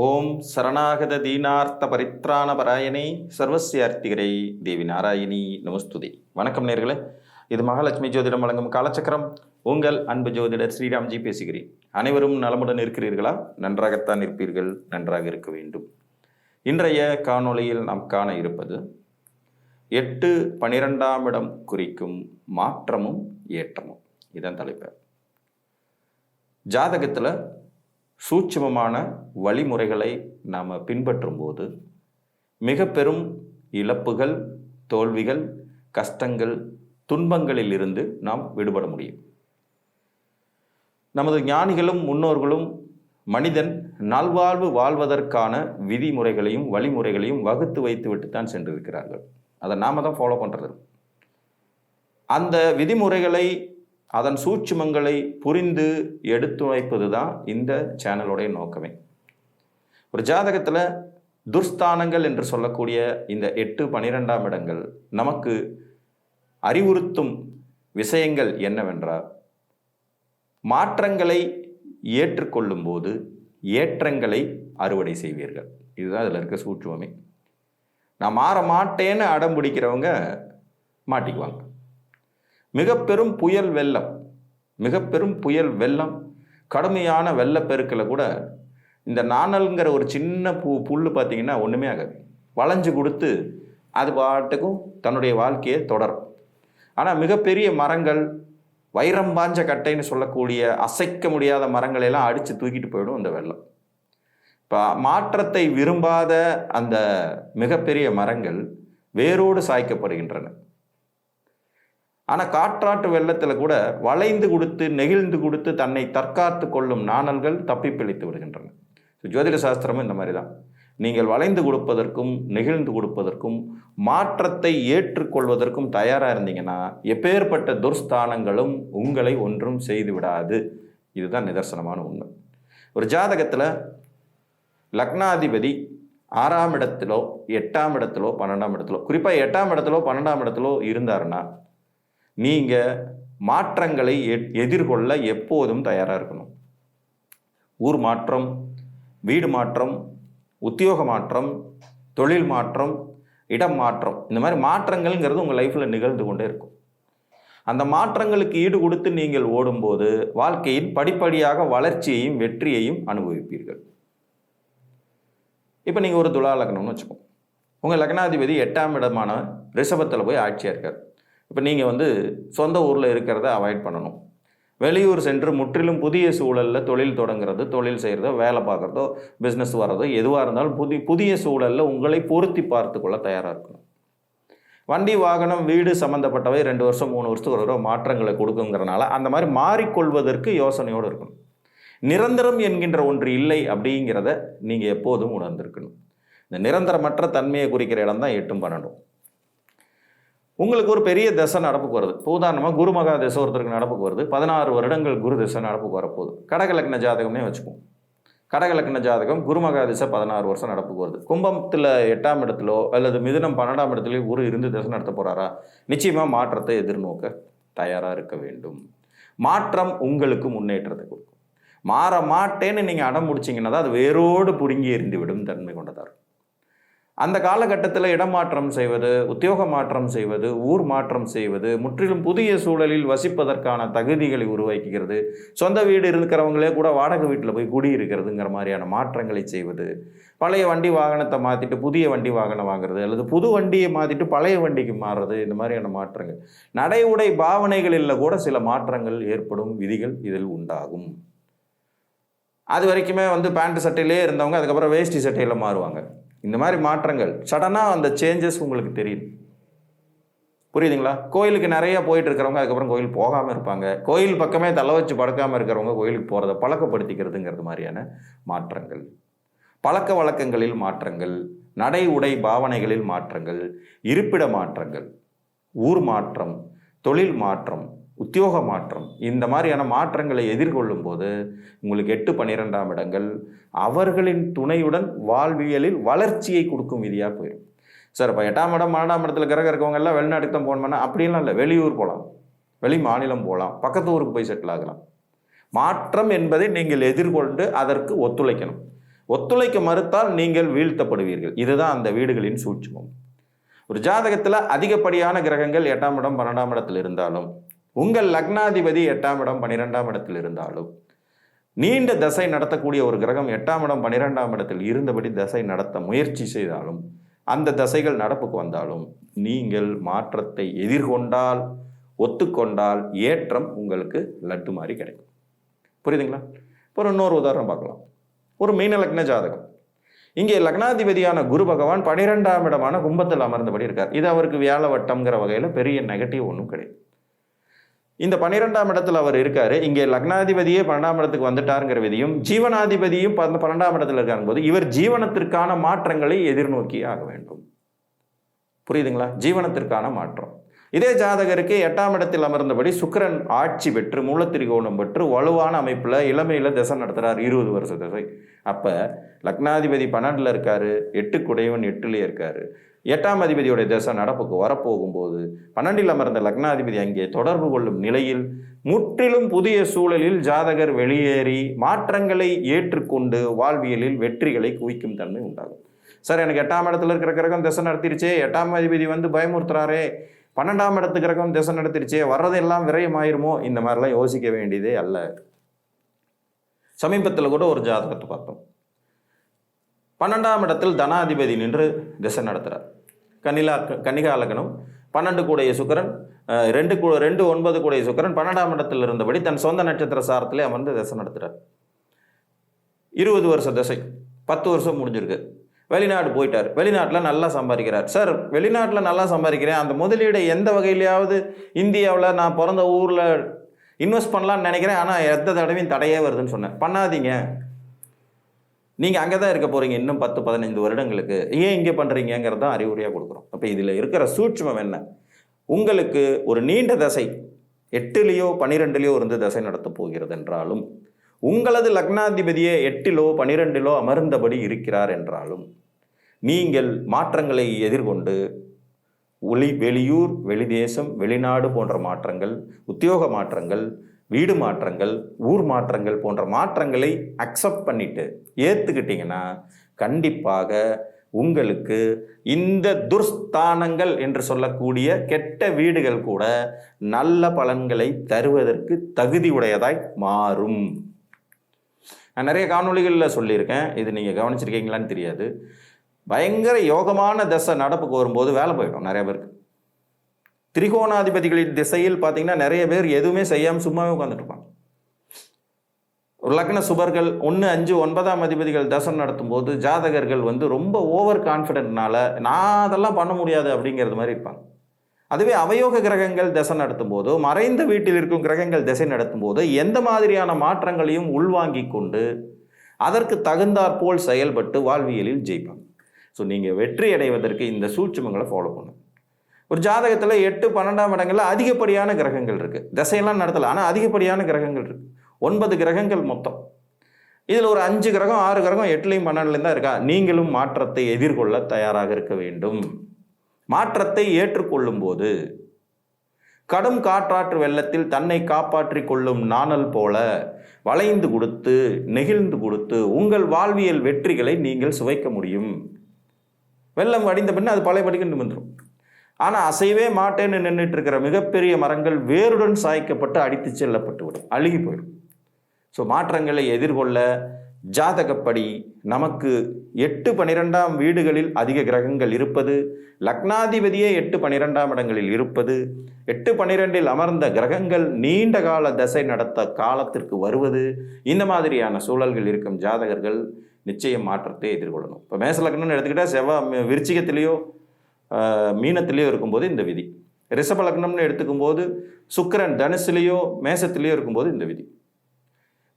ஓம் சரணாகத தீனார்த்த பரித்ராண பராயணே சர்வசியார்த்திகரை தேவி நாராயணி நமஸ்துதி. வணக்கம் நேர்களே. இது மகாலட்சுமி ஜோதிடம் வழங்கும் காலச்சக்கரம். உங்கள் அன்பு ஜோதிடர் ஸ்ரீராம்ஜி பேசுகிறேன். அனைவரும் நலமுடன் இருக்கிறீர்களா? நன்றாகத்தான் இருப்பீர்கள். நன்றாக இருக்க வேண்டும். இன்றைய காணொளியில் நாம் காண இருப்பது எட்டு பனிரெண்டாம் இடம் குறிக்கும் மாற்றமும் ஏற்றமும். இதன் தலைப்பு. ஜாதகத்தில் சூட்சமமான வழிமுறைகளை நாம் பின்பற்றும் போது மிக பெரும் இழப்புகள் தோல்விகள் கஷ்டங்கள் துன்பங்களில் இருந்து நாம் விடுபட முடியும். நமது ஞானிகளும் முன்னோர்களும் மனிதன் நல்வாழ்வு வாழ்வதற்கான விதிமுறைகளையும் வழிமுறைகளையும் வகுத்து வைத்து விட்டுத்தான் சென்றிருக்கிறார்கள். அதை நாம தான் ஃபாலோ பண்ணுறது அந்த விதிமுறைகளை அதன் சூட்சுமங்களை புரிந்து எடுத்துரைப்பது தான் இந்த சேனலுடைய நோக்கமே. ஒரு ஜாதகத்தில் துர்ஸ்தானங்கள் என்று சொல்லக்கூடிய இந்த எட்டு பனிரெண்டாம் இடங்கள் நமக்கு அறிவுறுத்தும் விஷயங்கள் என்னவென்றால் மாற்றங்களை ஏற்றுக்கொள்ளும் போது ஏற்றங்களை அறுவடை செய்வீர்கள். இதுதான் அதில் இருக்க சூற்றுவமே. நான் மாற மாட்டேன்னு அடம் பிடிக்கிறவங்க மாட்டிக்குவாங்க. மிக பெரும் புயல் வெள்ளம் மிக பெரும் புயல் வெள்ளம் கடுமையான வெள்ளப்பெருக்கில் கூட இந்த நாணல்ங்கிற ஒரு சின்ன பூ புல் பார்த்தீங்கன்னா ஒன்றுமே ஆகாது. வளைஞ்சு கொடுத்து அது பாட்டுக்கும் தன்னுடைய வாழ்க்கையை தொடரும். ஆனால் மிகப்பெரிய மரங்கள் வைரம் பாஞ்ச கட்டைன்னு சொல்லக்கூடிய அசைக்க முடியாத மரங்களை எல்லாம் அடித்து தூக்கிட்டு போயிடும் அந்த வெள்ளம். இப்போ மாற்றத்தை விரும்பாத அந்த மிகப்பெரிய மரங்கள் வேரோடு சாய்க்கப்படுகின்றன. ஆனால் காற்றாட்டு வெள்ளத்தில் கூட வளைந்து கொடுத்து நெகிழ்ந்து கொடுத்து தன்னை தற்காத்து கொள்ளும் நாணல்கள் தப்பி பிழைத்து விடுகின்றன. ஸோ ஜோதிட சாஸ்திரமும் இந்த மாதிரி தான். நீங்கள் வளைந்து கொடுப்பதற்கும் நெகிழ்ந்து கொடுப்பதற்கும் மாற்றத்தை ஏற்றுக்கொள்வதற்கும் தயாராக இருந்தீங்கன்னா எப்பேற்பட்ட துர்ஸ்தானங்களும் உங்களை ஒன்றும் செய்து விடாது. இதுதான் நிதர்சனமான உண்மை. ஒரு ஜாதகத்தில் லக்னாதிபதி ஆறாம் இடத்திலோ எட்டாம் இடத்திலோ பன்னெண்டாம் இடத்திலோ குறிப்பாக எட்டாம் இடத்திலோ பன்னெண்டாம் இடத்திலோ இருந்தாருன்னா நீங்கள் மாற்றங்களை எதிர்கொள்ள எப்போதும் தயாராக இருக்கணும். ஊர் மாற்றம் வீடு மாற்றம் உத்தியோக மாற்றம் தொழில் மாற்றம் இடம் மாற்றம் இந்த மாதிரி மாற்றங்கள்ங்கிறது உங்கள் லைஃப்பில் நிகழ்ந்து கொண்டே இருக்கும். அந்த மாற்றங்களுக்கு ஈடு கொடுத்து நீங்கள் ஓடும்போது வாழ்க்கையின் படிப்படியாக வளர்ச்சியையும் வெற்றியையும் அனுபவிப்பீர்கள். இப்போ நீங்கள் ஒரு துலா லக்னம்னு வச்சுக்கோங்க. உங்கள் லக்னாதிபதி எட்டாம் இடமான ரிஷபத்தில் போய் ஆட்சியாக இருக்கார். இப்போ நீங்கள் வந்து சொந்த ஊரில் இருக்கிறத அவாய்ட் பண்ணணும். வெளியூர் சென்று முற்றிலும் புதிய சூழலில் தொழில் தொடங்குறது தொழில் செய்கிறதோ வேலை பார்க்குறதோ பிஸ்னஸ் வர்றதோ எதுவாக இருந்தாலும் புதி புதிய சூழலில் உங்களை பொருத்தி பார்த்து கொள்ள தயாராக இருக்கணும். வண்டி வாகனம் வீடு சம்மந்தப்பட்டவை ரெண்டு வருஷம் மூணு வருஷத்துக்கு ஒரு தடவை மாற்றங்களை கொடுக்குங்கிறனால அந்த மாதிரி மாறிக்கொள்வதற்கு யோசனையோடு இருக்கணும். நிரந்தரம் என்கின்ற ஒன்று இல்லை அப்படிங்கிறத நீங்கள் எப்போதும் உணர்ந்திருக்கணும். இந்த நிரந்தரமற்ற தன்மையை குறிக்கிற இடம் தான் எட்டும் பன்னெண்டும். உங்களுக்கு ஒரு பெரிய தசை நடப்புக்கு வருது. இப்போ உதாரணமாக குரு மகா தசை ஒருத்தருக்கு நடப்புக்கு வருது. பதினாறு வருடங்கள் குரு தசை நடப்புக்கு வரப்போகுது. கடகலக்ன ஜாதகமே வச்சுப்போம். கடகலக்ன ஜாதகம் குருமகா திசை பதினாறு வருஷம் நடப்புக்கு வருது. கும்பத்தில் எட்டாம் இடத்துலோ அல்லது மிதுனம் பன்னெண்டாம் இடத்துலயோ குரு இருந்து திசை நடத்த போகிறாரா நிச்சயமாக மாற்றத்தை எதிர்நோக்க தயாராக இருக்க வேண்டும். மாற்றம் உங்களுக்கு முன்னேற்றத்தை கொடுக்கும். மாற மாட்டேன்னு நீங்கள் அடம் முடிச்சிங்கன்னா தான் அது வேரோடு பிடுங்கி எறிந்து விடும் தன்மை கொண்டதாக இருக்கும் அந்த காலகட்டத்தில் இடமாற்றம் செய்வது உத்தியோக மாற்றம் செய்வது ஊர் மாற்றம் செய்வது முற்றிலும் புதிய சூழலில் வசிப்பதற்கான தகுதிகளை உருவாக்குகிறது. சொந்த வீடு இருக்கிறவங்களே கூட வாடகை வீட்டில் போய் குடியிருக்கிறதுங்கிற மாதிரியான மாற்றங்களை செய்வது. பழைய வண்டி வாகனத்தை மாற்றிட்டு புதிய வண்டி வாகனம் வாங்குறது அல்லது புது வண்டியை மாற்றிட்டு பழைய வண்டிக்கு மாறுறது இந்த மாதிரியான மாற்றங்கள். நடை உடை பாவனைகளில் கூட சில மாற்றங்கள் ஏற்படும் விதிகள் இதில் உண்டாகும். அது வரைக்குமே வந்து பேண்ட் சட்டையிலே இருந்தவங்க அதுக்கப்புறம் வேஷ்டி சட்டையில் மாறுவாங்க. இந்த மாதிரி மாற்றங்கள். சடனாக அந்த சேஞ்சஸ் உங்களுக்கு தெரியும் புரியுதுங்களா? கோயிலுக்கு நிறைய போயிட்டு இருக்கிறவங்க அதுக்கப்புறம் கோயில் போகாமல் இருப்பாங்க. கோயில் பக்கமே தலை வச்சு படுக்காமல் இருக்கிறவங்க கோயிலுக்கு போகிறத பழக்கப்படுத்திக்கிறதுங்கிறது மாதிரியான மாற்றங்கள். பழக்க வழக்கங்களில் மாற்றங்கள் நடை உடை பாவனைகளில் மாற்றங்கள் இருப்பிட மாற்றங்கள் ஊர் மாற்றம் தொழில் மாற்றம் உத்தியோக மாற்றம் இந்த மாதிரியான மாற்றங்களை எதிர்கொள்ளும் போது உங்களுக்கு எட்டு பன்னிரெண்டாம் இடங்கள் அவர்களின் துணையுடன் வாழ்வியலில் வளர்ச்சியை கொடுக்கும் விதியாக போயிடும். சார் இப்போ எட்டாம் இடம் பன்னெண்டாம் இடத்துல கிரகம் இருக்கவங்க எல்லாம் வெளிநாட்டுக்கு தான் போகணும்னா அப்படிலாம் இல்லை. வெளியூர் போகலாம் வெளி மாநிலம் போகலாம் பக்கத்து ஊருக்கு போய் செட்டில் ஆகலாம். மாற்றம் என்பதை நீங்கள் எதிர்கொண்டு அதற்கு ஒத்துழைக்கணும். ஒத்துழைக்க மறுத்தால் நீங்கள் வீழ்த்தப்படுவீர்கள். இதுதான் அந்த வீடுகளின் சூட்சமம். ஒரு ஜாதகத்தில் அதிகப்படியான கிரகங்கள் எட்டாம் இடம் பன்னெண்டாம் இடத்தில் இருந்தாலும் உங்கள் லக்னாதிபதி எட்டாம் இடம் பன்னிரெண்டாம் இடத்தில் இருந்தாலும் நீண்ட தசை நடத்தக்கூடிய ஒரு கிரகம் எட்டாம் இடம் பன்னிரெண்டாம் இடத்தில் இருந்தபடி தசை நடத்த முயற்சி செய்தாலும் அந்த தசைகள் நடப்புக்கு வந்தாலும் நீங்கள் மாற்றத்தை எதிர்கொண்டால் ஒத்துக்கொண்டால் ஏற்றம் உங்களுக்கு லட்டு மாதிரி கிடைக்கும். புரியுதுங்களா? இப்போ ஒரு இன்னொரு உதாரணம் பார்க்கலாம். ஒரு மீன லக்ன ஜாதகம். இங்கே லக்னாதிபதியான குரு பகவான் பனிரெண்டாம் இடமான கும்பத்தில் அமர்ந்தபடி இருக்கார். இது அவருக்கு வியாழ வட்டம்ங்கிற வகையில் பெரிய நெகட்டிவ் ஒன்றும் கிடையாது. இந்த பன்னிரெண்டாம் இடத்துல அவர் இருக்காரு. இங்கே லக்னாதிபதியே பன்னெண்டாம் இடத்துக்கு வந்துட்டாருங்கிற விதியும் ஜீவனாதிபதியும் பன்னெண்டாம் இடத்துல இருக்காங்க போது இவர் ஜீவனத்திற்கான மாற்றங்களை எதிர்நோக்கி ஆக வேண்டும். புரியுதுங்களா? ஜீவனத்திற்கான மாற்றம். இதே ஜாதகருக்கு எட்டாம் இடத்தில் அமர்ந்தபடி சுக்கரன் ஆட்சி பெற்று மூலத்திரிகோணம் பெற்று வலுவான அமைப்பில் இளமையில் திசை நடத்துகிறார் இருபது வருஷ திசை. அப்போ லக்னாதிபதி பன்னெண்டில் இருக்காரு எட்டு குடைவன் எட்டுலேயே இருக்காரு. எட்டாம் அதிபதியுடைய திசை நடப்புக்கு வரப்போகும்போது பன்னெண்டில் அமர்ந்த லக்னாதிபதி அங்கே தொடர்பு கொள்ளும் நிலையில் முற்றிலும் புதிய சூழலில் ஜாதகர் வெளியேறி மாற்றங்களை ஏற்றுக்கொண்டு வாழ்வியலில் வெற்றிகளை குவிக்கும் தன்மை உண்டாகும். சார் எனக்கு எட்டாம் இடத்துல இருக்கிற கிரகம் திசை நடத்திருச்சே எட்டாம் அதிபதி வந்து பயமுறுத்துறாரே பன்னெண்டாம் இடத்து கிரகம் திசை நடத்திருச்சே வர்றதெல்லாம் விரயமாயிருமோ? இந்த மாதிரிலாம் யோசிக்க வேண்டியதே அல்ல. சமீபத்தில் கூட ஒரு ஜாதகத்தை பார்த்தோம். பன்னெண்டாம் இடத்தில் தனாதிபதி நின்று திசை நடத்துகிறார் கன்னிலா கன்னிகா லக்னம் பன்னெண்டு கூடைய சுக்கிரன் ரெண்டு கூ ரெண்டு ஒன்பது கூடைய சுக்கிரன் பன்னெண்டாம் இடத்தில் இருந்தபடி தன் சொந்த நட்சத்திர சாரத்திலே அமர்ந்து திசை நடத்துகிறார் இருபது வருஷ திசை பத்து வருஷம் முடிஞ்சிருக்கு. வெளிநாடு போயிட்டார். வெளிநாட்டில் நல்லா சம்பாதிக்கிறார். சார் வெளிநாட்டில் நல்லா சம்பாதிக்கிறேன். அந்த முதலீடை எந்த வகையிலையாவது இந்தியாவில் நான் பிறந்த ஊரில் இன்வெஸ்ட் பண்ணலான்னு நினைக்கிறேன். ஆனால் எந்த தடவையும் தடையே வருதுன்னு சொன்னேன். பண்ணாதீங்க. நீங்கள் அங்கே தான் இருக்க போகிறீங்க இன்னும் பத்து பதினைந்து வருடங்களுக்கு. ஏன் இங்கே பண்ணுறீங்கிறது தான் அறிவுரையாக கொடுக்குறோம். அப்போ இதில் இருக்கிற சூட்சமம் என்ன? உங்களுக்கு ஒரு நீண்ட தசை எட்டுலேயோ பன்னிரெண்டுலேயோ இருந்து தசை நடத்தப் போகிறது என்றாலும் உங்களது லக்னாதிபதியே எட்டிலோ பனிரெண்டிலோ அமர்ந்தபடி இருக்கிறார் என்றாலும் நீங்கள் மாற்றங்களை எதிர்கொண்டு ஒளி வெளியூர் வெளிதேசம் வெளிநாடு போன்ற மாற்றங்கள் உத்தியோக மாற்றங்கள் வீடு மாற்றங்கள் ஊர் மாற்றங்கள் போன்ற மாற்றங்களை அக்செப்ட் பண்ணிட்டு ஏற்றுக்கிட்டிங்கன்னா கண்டிப்பாக உங்களுக்கு இந்த துர்ஸ்தானங்கள் என்று சொல்லக்கூடிய கெட்ட வீடுகள் கூட நல்ல பலன்களை தருவதற்கு தகுதி உடையதாய் மாறும். நான் நிறைய காணொளிகளில் சொல்லியிருக்கேன். இது நீங்கள் கவனிச்சிருக்கீங்களான்னு தெரியாது. பயங்கர யோகமான தசை நடப்புக்கு வரும்போது வேலை போயிடும் நிறைய பேருக்கு. திரிகோணாதிபதிகளின் திசையில் பார்த்தீங்கன்னா நிறைய பேர் எதுவுமே செய்யாமல் சும்மாவே உட்காந்துட்ருப்பாங்க ஒரு லக்ன சுபர்கள் ஒன்று அஞ்சு ஒன்பதாம் அதிபதிகள் தசம் நடத்தும் போது ஜாதகர்கள் வந்து ரொம்ப ஓவர் கான்ஃபிடென்ட்னால நான் அதெல்லாம் பண்ண முடியாது அப்படிங்கிறது மாதிரி இருப்பாங்க. அதுவே அவயோக கிரகங்கள் திசை நடத்தும் போதோ மறைந்த வீட்டில் இருக்கும் கிரகங்கள் திசை நடத்தும் போது எந்த மாதிரியான மாற்றங்களையும் உள்வாங்கி கொண்டு அதற்கு தகுந்தாற்போல் செயல்பட்டு வாழ்வியலில் ஜெயிப்பாங்க. ஸோ நீங்கள் வெற்றி அடைவதற்கு இந்த சூட்சமங்களை ஃபாலோ பண்ணுங்க. ஒரு ஜாதகத்தில் எட்டு பன்னெண்டாம் இடங்களில் அதிகப்படியான கிரகங்கள் இருக்குது திசையெல்லாம் நடத்தலை ஆனால் அதிகப்படியான கிரகங்கள் இருக்குது ஒன்பது கிரகங்கள் மொத்தம். இதில் ஒரு அஞ்சு கிரகம் ஆறு கிரகம் எட்டுலையும் பன்னெண்டுலையும் தான் இருக்கா? நீங்களும் மாற்றத்தை எதிர்கொள்ள தயாராக இருக்க வேண்டும். மாற்றத்தை ஏற்றுக்கொள்ளும் போது கடும் காற்றாற்று வெள்ளத்தில் தன்னை காப்பாற்றி கொள்ளும் நாணல் போல வளைந்து கொடுத்து நெகிழ்ந்து கொடுத்து உங்கள் வாழ்வியல் வெற்றிகளை நீங்கள் சுவைக்க முடியும். வெள்ளம் வடிந்த பின்ன அது பழையபடிக்கு வந்துடும் ஆனால் அசைவே மாட்டேன்னு நின்றுட்டு இருக்கிற மிகப்பெரிய மரங்கள் வேருடன் சாய்க்கப்பட்டு அடித்து செல்லப்பட்டு விடும் அழுகி போயிடும். ஸோ மாற்றங்களை எதிர்கொள்ள ஜாதகப்படி நமக்கு எட்டு பனிரெண்டாம் வீடுகளில் அதிக கிரகங்கள் இருப்பது லக்னாதிபதியே எட்டு பனிரெண்டாம் இடங்களில் இருப்பது எட்டு பனிரெண்டில் அமர்ந்த கிரகங்கள் நீண்ட கால தசை நடத்த காலத்திற்கு வருவது இந்த மாதிரியான சூழல்கள் இருக்கும் ஜாதகர்கள் நிச்சயம் மாற்றத்தை எதிர்கொள்ளணும். இப்போ மேசலக்னம்னு எடுத்துக்கிட்டால் செவ்வாய் விருச்சிகத்திலேயோ மீனத்திலேயோ இருக்கும்போது இந்த விதி. ரிஷப லக்னம்னு எடுத்துக்கும் போது சுக்கிரன் தனுசுலேயோ மேசத்திலேயோ இருக்கும்போது இந்த விதி.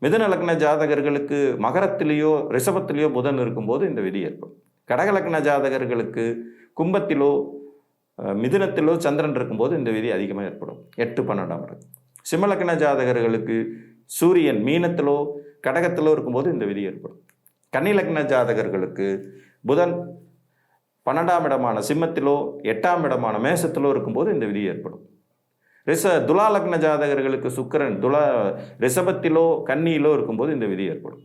மிதுன லக்ன ஜாதகர்களுக்கு மகரத்திலேயோ ரிஷபத்திலேயோ புதன் இருக்கும்போது இந்த விதி ஏற்படும். கடகலக்ன ஜாதகர்களுக்கு கும்பத்திலோ மிதுனத்திலோ சந்திரன் இருக்கும்போது இந்த விதி அதிகமாக ஏற்படும். எட்டு பன்னெண்டாம் இடம். சிம்மலக்ன ஜாதகர்களுக்கு சூரியன் மீனத்திலோ கடகத்திலோ இருக்கும்போது இந்த விதி ஏற்படும். கன்னிலக்ன ஜாதகர்களுக்கு புதன் பன்னெண்டாம் இடமான சிம்மத்திலோ எட்டாம் இடமான மேசத்திலோ இருக்கும்போது இந்த விதி ஏற்படும். ரிச துலா லக்ன ஜாதகர்களுக்கு சுக்கிரன் துலா ரிஷபத்திலோ கன்னியிலோ இருக்கும்போது இந்த விதி ஏற்படும்.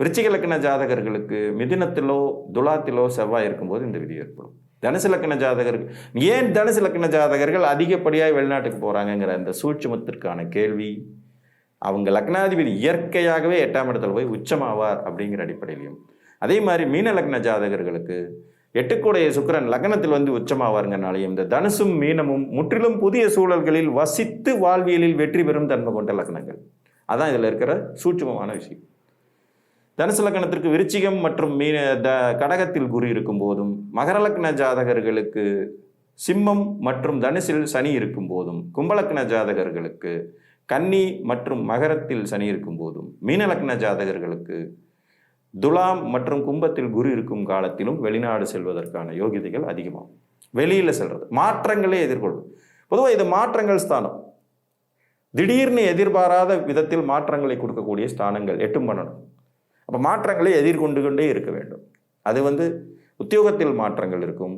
விருச்சிக லக்ன ஜாதகர்களுக்கு மிதினத்திலோ துலாத்திலோ செவ்வாய் இருக்கும்போது இந்த விதி ஏற்படும். தனுசு லக்ன ஜாதகர்கள் ஏன் தனுசு லக்ன ஜாதகர்கள் அதிகப்படியாக வெளிநாட்டுக்கு போகிறாங்கங்கிற அந்த சூட்சுமத்திற்கான கேள்வி அவங்க லக்னாதிபதி இயற்கையாகவே எட்டாம் இடத்துல போய் உச்சமாவார் அப்படிங்கிற அடிப்படையிலையும் அதே மாதிரி மீன லக்ன ஜாதகர்களுக்கு எட்டுக்குடைய சுக்கரன் லக்னத்தில் வந்து உச்சமாவாருங்கனாலையும் இந்த தனுசும் மீனமும் முற்றிலும் புதிய சூழல்களில் வசித்து வாழ்வியலில் வெற்றி பெறும் தன்மை கொண்ட லக்னங்கள். அதான் இதில் இருக்கிற சூட்சமமான விஷயம். தனுசு லக்னத்திற்கு விருச்சிகம் மற்றும் மீன த கடகத்தில் குரு இருக்கும் போதும் மகர லக்ன ஜாதகர்களுக்கு சிம்மம் மற்றும் தனுசில் சனி இருக்கும் போதும் கும்பலக்ன ஜாதகர்களுக்கு கன்னி மற்றும் மகரத்தில் சனி இருக்கும் போதும் மீன லக்ன ஜாதகர்களுக்கு துலாம் மற்றும் கும்பத்தில் குரு இருக்கும் காலத்திலும் வெளிநாடு செல்வதற்கான யோகிதைகள் அதிகமாகும். வெளியில் செல்றது. மாற்றங்களே எதிர்கொள்வது பொதுவாக இது மாற்றங்கள் ஸ்தானம். திடீர்னு எதிர்பாராத விதத்தில் மாற்றங்களை கொடுக்கக்கூடிய ஸ்தானங்கள் எட்டும் பண்ணணும் அப்போ மாற்றங்களை எதிர்கொண்டு கொண்டே இருக்க வேண்டும். அது வந்து உத்தியோகத்தில் மாற்றங்கள் இருக்கும்.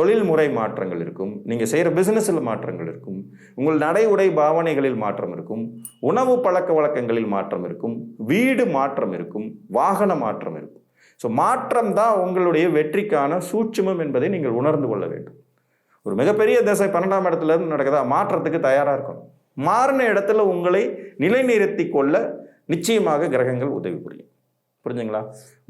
தொழில்முறை மாற்றங்கள் இருக்கும் நீங்கள் செய்கிற பிஸ்னஸில் மாற்றங்கள் இருக்கும் உங்கள் நடை உடை பாவனைகளில் மாற்றம் இருக்கும் உணவு பழக்க வழக்கங்களில் மாற்றம் இருக்கும் வீடு மாற்றம் இருக்கும் வாகன மாற்றம் இருக்கும். ஸோ மாற்றம் தான் உங்களுடைய வெற்றிக்கான சூட்சுமம் என்பதை நீங்கள் உணர்ந்து கொள்ள வேண்டும். ஒரு மிகப்பெரிய தசை பன்னெண்டாம் இடத்துல நடக்குதா? மாற்றத்துக்கு தயாராக இருக்கணும். மாறின இடத்துல உங்களை நிலைநிறுத்தி கொள்ள நிச்சயமாக கிரகங்கள் உதவி புரியும். புரிஞ்சுங்களா?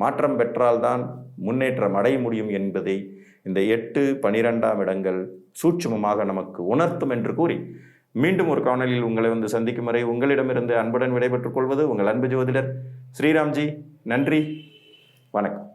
மாற்றம் பெற்றால்தான் முன்னேற்றம் அடைய முடியும் என்பதை இந்த எட்டு பனிரெண்டாம் இடங்கள் சூட்சுமமாக நமக்கு உணர்த்தும் என்று கூறி மீண்டும் ஒரு காணொலியில் உங்களை வந்து சந்திக்கும் வரை உங்களிடமிருந்து அன்புடன் விடைபெற்றுக் கொள்வது உங்கள் அன்பு ஜோதிடர் ஸ்ரீராம்ஜி. நன்றி. வணக்கம்.